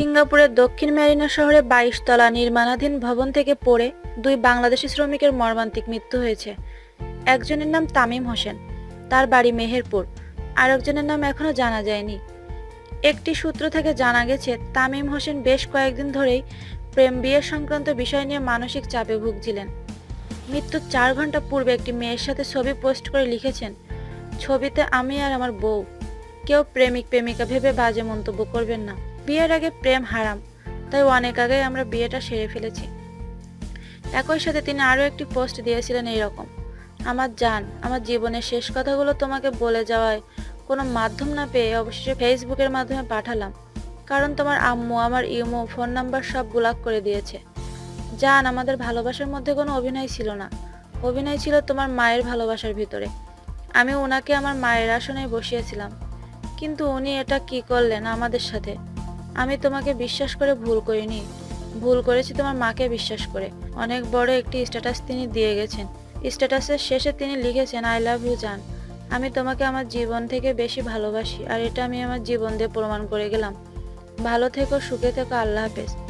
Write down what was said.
সিঙ্গাপুরের দক্ষিণ ম্যারিনা শহরে বাইশ তলা নির্মাণাধীন ভবন থেকে পড়ে দুই বাংলাদেশি শ্রমিকের মর্মান্তিক মৃত্যু হয়েছে। একজনের নাম তামিম হোসেন, তার বাড়ি মেহেরপুর। আরেকজনের নাম এখনও জানা যায়নি। একটি সূত্র থেকে জানা গেছে, তামিম হোসেন বেশ কয়েকদিন ধরেই প্রেম বিয়ে সংক্রান্ত বিষয় নিয়ে মানসিক চাপে ভুগছিলেন। মৃত্যুর চার ঘণ্টা পূর্বে একটি মেয়ের সাথে ছবি পোস্ট করে লিখেছেন, ছবিতে আমি আর আমার বউ, কেউ প্রেমিক প্রেমিকা ভেবে বাজে মন্তব্য করবেন না। বিয়ের আগে প্রেম হারাম, তাই অনেক আগেই আমরা বিয়েটা সেরে ফেলেছি। একই সাথে তিনি আরও একটি পোস্ট দিয়েছিলেন এইরকম, আমার জান, আমার জীবনের শেষ কথাগুলো তোমাকে বলে যাওয়ায় কোনো মাধ্যম না পেয়ে অবশেষে ফেসবুকের মাধ্যমে পাঠালাম, কারণ তোমার আম্মু, আমার ইমো, ফোন নাম্বার সব ব্লক করে দিয়েছে। জান, আমাদের ভালোবাসার মধ্যে কোনো অভিনয় ছিল না, অভিনয় ছিল তোমার মায়ের ভালোবাসার ভিতরে। আমি ওনাকে আমার মায়ের আসনে বসিয়েছিলাম, কিন্তু উনি এটা কি করলেন আমাদের সাথে? আমি তোমাকে বিশ্বাস করে ভুল করিনি। ভুল করেছি তোমার মাকে বিশ্বাস করে। অনেক বড় একটি স্ট্যাটাস তিনি দিয়ে গেছেন। স্ট্যাটাসের শেষে তিনি লিখেছেন আই লাভ ইউ জান। আমি তোমাকে আমার জীবন থেকে বেশি ভালোবাসি, আর এটা আমি আমার জীবন দিয়ে প্রমাণ করে গেলাম। ভালো থেকো, সুখে থেকো, আল্লাহ হাফেজ।